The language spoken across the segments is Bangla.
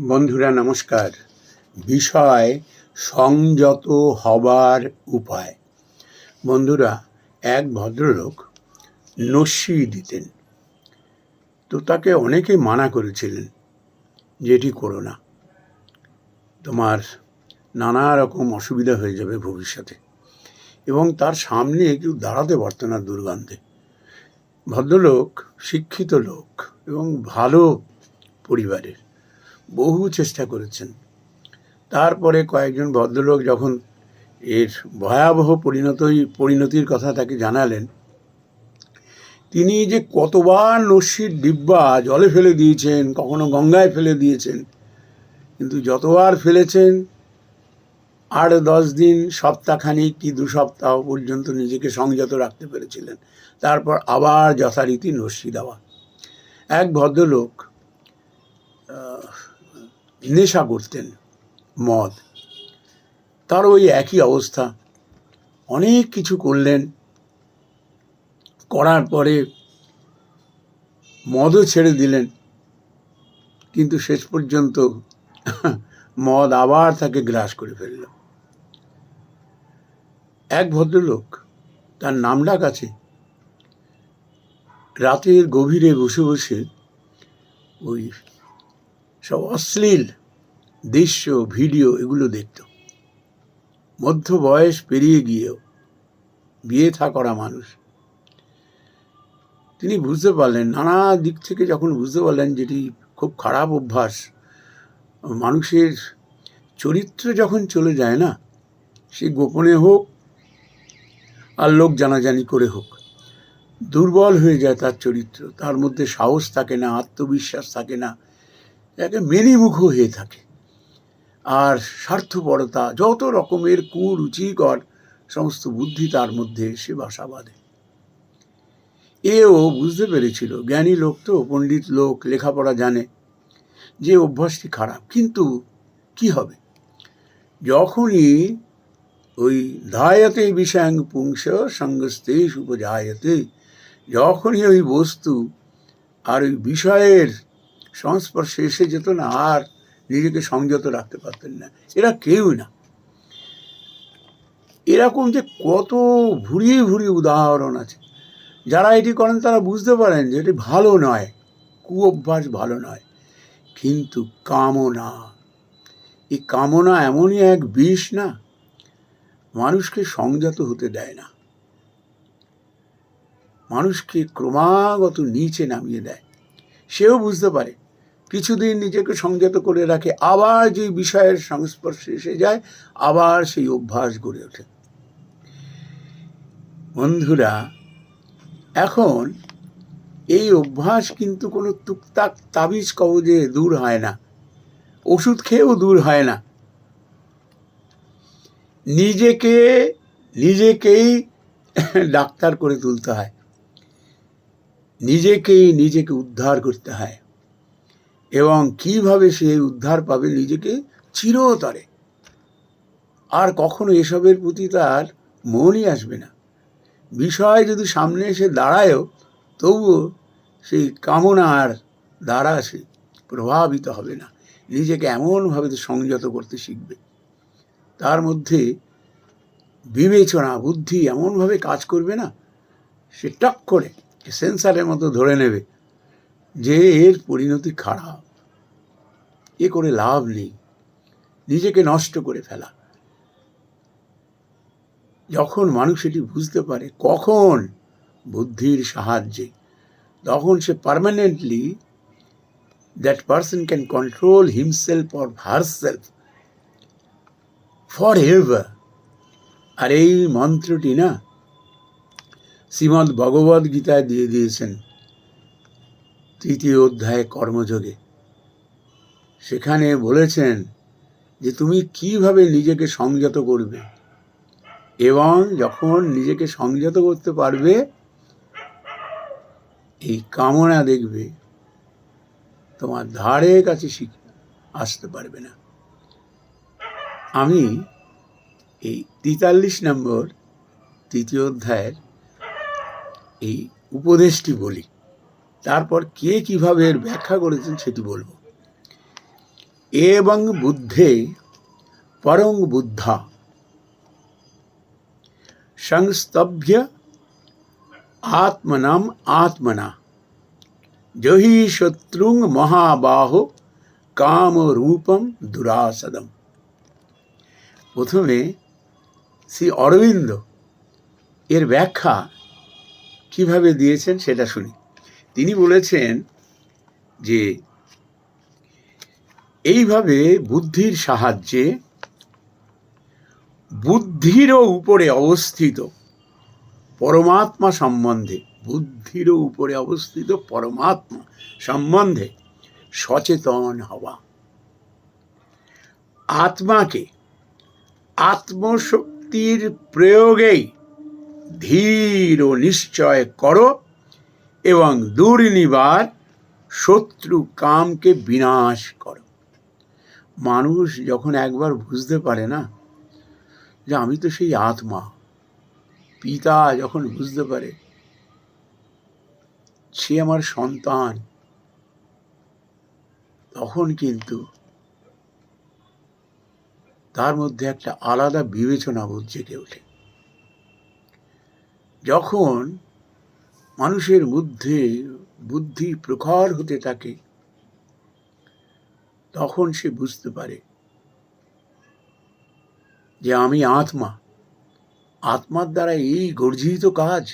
বন্ধুরা, নমস্কার। বিষয়, সংযত হবার উপায়। বন্ধুরা, এক ভদ্রলোক নস্যি দিতেন। তো তাকে অনেকে মানা করেছিলেন যে এটি করো না। তোমার নানা রকম অসুবিধা হয়ে যাবে ভবিষ্যতে। এবং তার সামনে কেউ দাঁড়াতে পারত না দুর্গন্ধে ভদ্রলোক, শিক্ষিত লোক এবং ভালো পরিবারের। বহু চেষ্টা করেছেন। তারপরে কয়েকজন ভদ্রলোক যখন এর ভয়াবহ পরিণতই, পরিণতির কথা তাকে জানালেন, তিনি যে কতবার নস্যির ডিব্বা জলে ফেলে দিয়েছেন, কখনো গঙ্গায় ফেলে দিয়েছেন, কিন্তু যতবার ফেলেছেন, আট দশ দিন, সপ্তাহখানিক কি দু সপ্তাহ পর্যন্ত নিজেকে সংযত রাখতে পেরেছিলেন। তারপর আবার যথারীতি নস্যি দেওয়া। এক ভদ্রলোক নেশা করতেন মদ। তার ওই একই অবস্থা। অনেক কিছু করলেন। করার পরে মদও ছেড়ে দিলেন। কিন্তু শেষ পর্যন্ত মদ আবার তাকে গ্রাস করে ফেলল। এক ভদ্রলোক তার নাম ডাক আছে। রাতের গভীরে বসে বসে ওই অশ্লীল দৃশ্য, ভিডিও এগুলো দেখত। মধ্য বয়স পেরিয়ে গিয়েও বিয়ে থা করা মানুষ। তিনি বুঝতে পারলেন, নানা দিক থেকে যখন বুঝতে পারলেন যেটি খুব খারাপ অভ্যাস, মানুষের চরিত্র যখন চলে যায় না, সে গোপনে হোক আর লোক জানাজানি করে হোক, দুর্বল হয়ে যায় তার চরিত্র। তার মধ্যে সাহস থাকে না, আত্মবিশ্বাস থাকে না একে মেনিমুখ হয়ে থাকে। আর স্বার্থপরতা, যত রকমের কুরুচিকর সমস্ত বুদ্ধি তার মধ্যে এসে বাসা বাঁধে। এও বুঝতে পেরেছিল, জ্ঞানী লোক তো, পণ্ডিত লোক, লেখাপড়া জানে যে অভ্যাসটি খারাপ। কিন্তু কি হবে? যখনই ওই ধায়তে বিষয়াং পুংস সঙ্গস্তেশ উপজায়তে যখনই ওই বস্তু আর ওই বিষয়ের সংস্পর্শে এসে যেত না, আর নিজেকে সংযত রাখতে পারতেন না। এরা কেউ না। এরকম যে কত ভুরিয়ে ভুরিয়ে উদাহরণ আছে। যারা এটি করেন, তারা বুঝতে পারেন যে এটি ভালো নয় কু অভ্যাস ভালো নয়। কিন্তু কামনা, এই কামনা এমনই এক বিষ না, মানুষকে সংযত হতে দেয় না। মানুষকে ক্রমাগত নিচে নামিয়ে দেয়। সেও বুঝতে পারে কিছুদিন নিজেকে সংযত করে রাখে, আবার যে বিষয়ের সংস্পর্শে এসে যায়, আবার সেই অভ্যাস গড়ে ওঠে। বন্ধুরা, এখন এই অভ্যাস কিন্তু কোনো টুকটাক তাবিজ কবজে দূর হয় না, ওষুধ খেয়েও দূর হয় না। নিজেকে, নিজেকেই ডাক্তার করে তুলতে হয়। নিজেকেই নিজেকে উদ্ধার করতে হয়। এবং কীভাবে সে উদ্ধার পাবে নিজেকে চিরতরে। আর কখনো এসবের প্রতি তার মনই আসবে না। বিষয় যদি সামনে এসে দাঁড়ায়ও, তবুও সেই কামনার দ্বারা সে প্রভাবিত হবে না। নিজেকে এমনভাবে সংযত করতে শিখবে। তার মধ্যে বিবেচনা, বুদ্ধি এমনভাবে কাজ করবে না, সে টক করে সেন্সারের মতো ধরে নেবে যে এর পরিণতি খারাপ। এ করে লাভ নেই। নিজেকে নষ্ট করে ফেলা। যখন মানুষ এটি বুঝতে পারে, কখন বুদ্ধির সাহায্যে, তখন সে permanently that person can control himself or herself forever আর এই মন্ত্রটি না, শ্রীমদ্ ভগবদ গীতায় দিয়ে দিয়েছেন, তৃতীয় অধ্যায়ে কর্মযোগে। সেখানে বলেছেন যে তুমি কীভাবে নিজেকে সংযত করবে? এবং যখন নিজেকে সংযত করতে পারবে, এই কামনা দেখবে, তোমার ধারে কাছে শিখ, আসতে পারবে না। আমি এই তেতাল্লিশ নম্বর তৃতীয় অধ্যায়ের এই উপদেশটি বলি। তারপর কে কীভাবে এর ব্যাখ্যা করেছেন সেটি বলব। এবং বুদ্ধে পরং বুদ্ধা সংস্তভ্য আত্মনাম আত্মনা জহি শত্রুং মহাবাহ কামরূপম দুরাসদম প্রথমে শ্রী অরবিন্দ এর ব্যাখ্যা কীভাবে দিয়েছেন সেটা শুনি। তিনি বলেছেন যে এইভাবে বুদ্ধির সাহায্যে বুদ্ধিরও উপরে অবস্থিত পরমাত্মা সম্বন্ধে, বুদ্ধিরও উপরে অবস্থিত পরমাত্মা সম্বন্ধে সচেতন হওয়া। আত্মাকে আত্মশক্তির প্রয়োগেই ধীর ও নিশ্চয় করো এবং দুর্নিবার শত্রু কামকে বিনাশ করো। মানুষ যখন একবার বুঝতে পারে না যে আমি তো সেই আত্মা, পিতা যখন বুঝতে পারে সে আমার সন্তান, তখন কিন্তু তার মধ্যে একটা আলাদা বিবেচনা বোধ জেগে ওঠে। যখন মানুষের মধ্যে বুদ্ধি প্রখর হতে থাকে তখন সে বুঝতে পারে যে আমি আত্মা। আত্মার দ্বারা এই গর্জিত কাজ,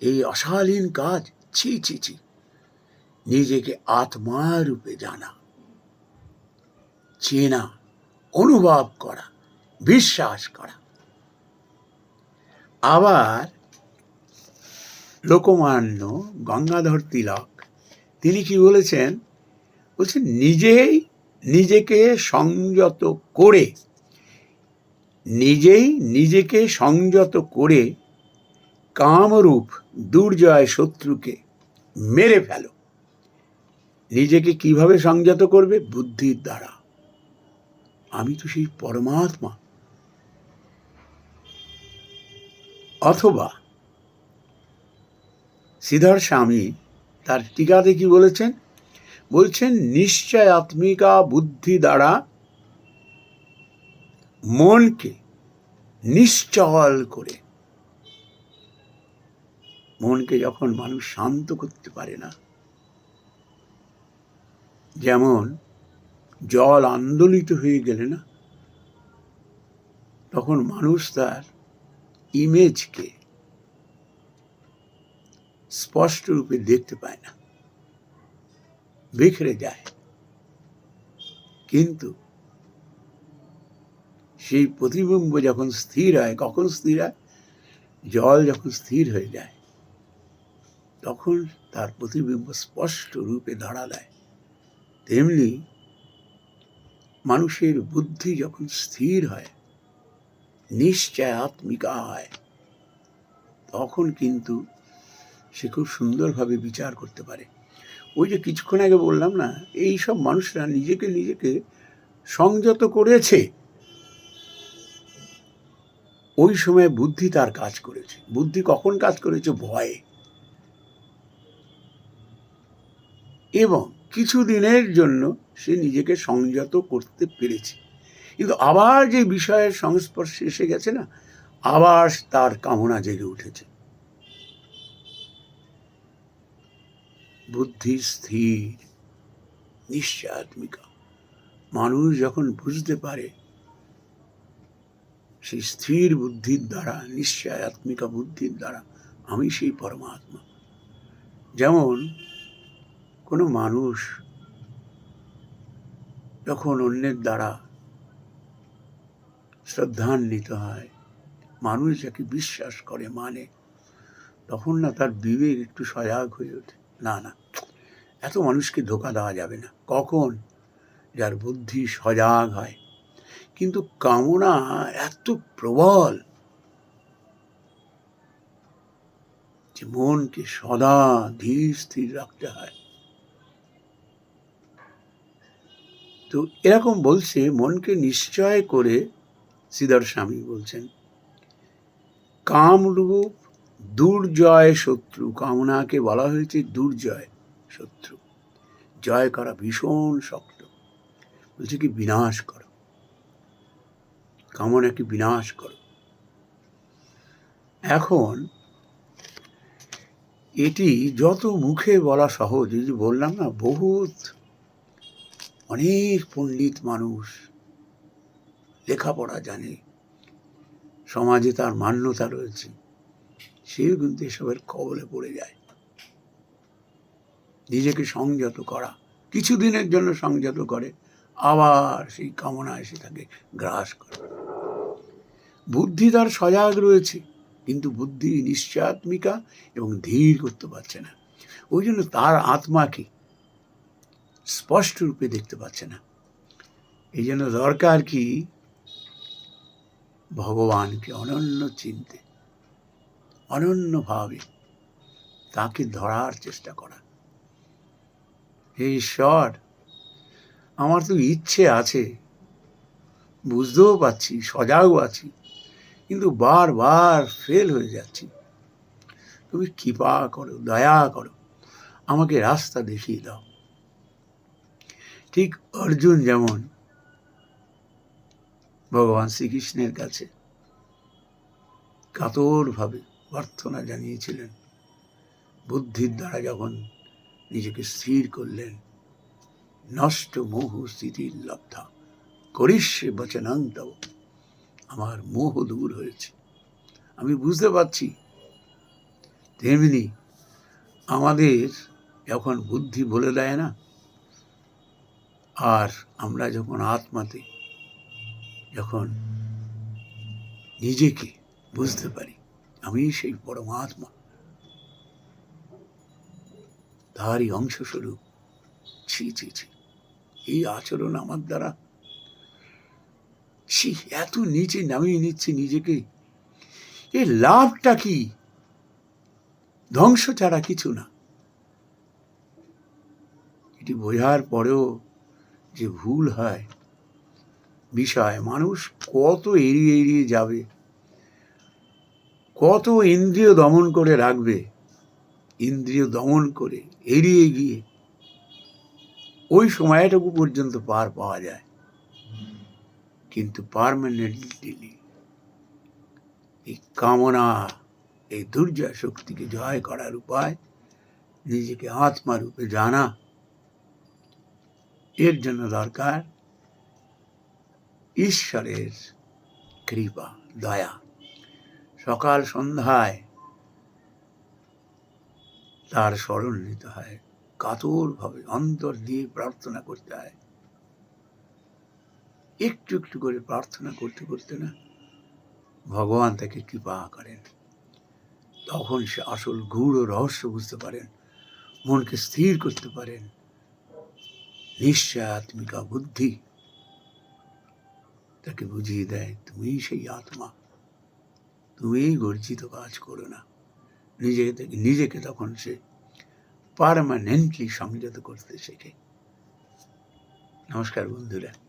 এই অশালীন কাজ, ছি ছি ছি, নিজেকে আত্মা রূপে জানা, চেনা, অনুভব করা, বিশ্বাস করা। আবার লোকমান্য গঙ্গাধর তিলক, তিনি কি বলেছেন? বলছেন নিজেই নিজেকে সংযত করে, নিজেই নিজেকে সংযত করে কামরূপ দুর্জয় শত্রুকে মেরে ফেলো। নিজেকে কীভাবে সংযত করবে? বুদ্ধির দ্বারা। আমি তো সেই পরমাত্মা। অথবা শ্রীধর স্বামী তার টিকাতে কি বলেছেন? বলছেন, নিশ্চয় আত্মিকা বুদ্ধি দ্বারা মনকে নিশ্চল করে। মনকে যখন মানুষ শান্ত করতে পারে না, যেমন জল আন্দোলিত হয়ে গেলে না, তখন মানুষ তার ইমেজকে স্পষ্ট রূপে দেখতে পায় না। বিখরে যায়। কিন্তু সেই প্রতিবিম্ব যখন স্থির হয়, কখন স্থির হয়? জল যখন স্থির হয়ে যায়, তখন তার প্রতিবিম্ব স্পষ্ট রূপে ধরা দেয় তেমনি মানুষের বুদ্ধি যখন স্থির হয়, নিশ্চয় আত্মিকা হয় তখন কিন্তু সে খুব সুন্দরভাবে বিচার করতে পারে। ওই যে কিছুক্ষণ আগে বললাম না, এই সব মানুষরা নিজেকে নিজেকে সংযত করেছে। ওই সময় বুদ্ধি তার কাজ করেছে। বুদ্ধি কখন কাজ করেছে? ভয়ে। এবং কিছু দিনের জন্য সে নিজেকে সংযত করতে পেরেছে। কিন্তু আবার যে বিষয়ের সংস্পর্শে এসে গেছে না, আবার তার কামনা জেগে উঠেছে। বুদ্ধি স্থির নিশ্চয়াত্মিকা মানুষ যখন বুঝতে পারে, সেই স্থির বুদ্ধির দ্বারা নিশ্চয়াত্মিকা বুদ্ধির দ্বারা, আমি সেই পরমাত্মা। যেমন, কোনো মানুষ যখন অন্যের দ্বারা শ্রদ্ধান্বিত হয়, মানুষ যাকে বিশ্বাস করে মানে তখন না তার বিবেক একটু সজাগ হয়ে ওঠে। না না। এত মানুষকে ধোকা দেওয়া যাবে না। কখন? যার বুদ্ধি সজাগ হয়। কিন্তু কামনা এত প্রবল যে মনকে সদা ধীর, স্থির রাখতে হয়। তো এরকম বলছে, মনকে নিশ্চয় করে শ্রীধর স্বামী বলছেন, কামরূপ দুর্জয় শত্রু, কামনাকে বলা হয়েছে দুর্জয় শত্রু। জয় করা ভীষণ শক্ত। বলছে কি, বিনাশ করো। কামনাকে বিনাশ করো। এখন এটি যত মুখে বলা সহজ যদি বললাম না, বহুত অনেক পণ্ডিত মানুষ লেখাপড়া জানে, সমাজে তার মান্যতা রয়েছে। সেও কিন্তু এসবের কবলে পড়ে যায়। নিজেকে সংযত করা, কিছুদিনের জন্য সংযত করে, আবার সেই কামনা এসে তাকে গ্রাস করে। বুদ্ধি তার সজাগ রয়েছে, কিন্তু বুদ্ধি নিশ্চয়াত্মিকা এবং ধীর করতে পারছে না। ওই জন্য তার আত্মাকে স্পষ্ট রূপে দেখতে পাচ্ছে না। এই জন্য দরকার কি? ভগবানকে অনন্য চিনতে অনন্যভাবে তাকে ধরার চেষ্টা করা। হে ঈশ্বর, আমার তো ইচ্ছে আছে। বুঝতেও পারছি, সজাগও আছি, কিন্তু বারবার ফেল হয়ে যাচ্ছি। তুমি কৃপা করো, দয়া করো, আমাকে রাস্তা দেখিয়ে দাও। ঠিক অর্জুন যেমন ভগবান শ্রীকৃষ্ণের কাছে কাতরভাবে প্রার্থনা জানিয়েছিলেন। বুদ্ধির দ্বারা যখন নিজেকে স্থির করলেন, নষ্ট মোহ স্থিতির লব্ধা করিষ্যে বচনাং তব, আমার মোহ দূর হয়েছে। আমি বুঝতে পারছি। তেমনি আমাদের যখন বুদ্ধি বলে দেয় না, আর আমরা যখন আত্মাতে যখন নিজেকে বুঝতে পারি আমি সেই পরমাত্মা তারই অংশস্বরূপ, ছি ছি ছি, এই আচরণ আমার দ্বারা, ছি, এত নিচে নামিয়ে নিচ্ছে নিজেকে, এ লাভটা কি? ধ্বংস ছাড়া কিছু না। এটি বোঝার পরেও যে ভুল হয়, বিষয়, মানুষ কত এড়িয়ে এড়িয়ে যাবে। কত ইন্দ্রিয় দমন করে রাখবে, ইন্দ্রিয় দমন করে এড়িয়ে গিয়ে ওই সময়টুকু পর্যন্ত পার পাওয়া যায়। কিন্তু পারমানেন্টলি এই কামনা, এই দুর্জয় শক্তিকে জয় করার উপায় নিজেকে আত্মারূপে জানা, এর জন্য দরকার ঈশ্বরের কৃপা, দয়া। সকাল সন্ধ্যায় তার স্মরণ নিতে হয়। কাতরভাবে অন্তর দিয়ে প্রার্থনা করতে হয়। একটু একটু করে প্রার্থনা করতে করতে না ভগবান তাকে কৃপা করেন। তখন সে আসল গূঢ় রহস্য বুঝতে পারেন, মনকে স্থির করতে পারেন। নিশ্চয় আত্মিকা বুদ্ধি তাকে বুঝিয়ে দেয় তুমি সেই আত্মা। তুমি গর্জিত কাজ করো না। নিজেকে নিজেকে তখন সে পারমানেন্টলি সংযত করতে শেখে। নমস্কার বন্ধুরা।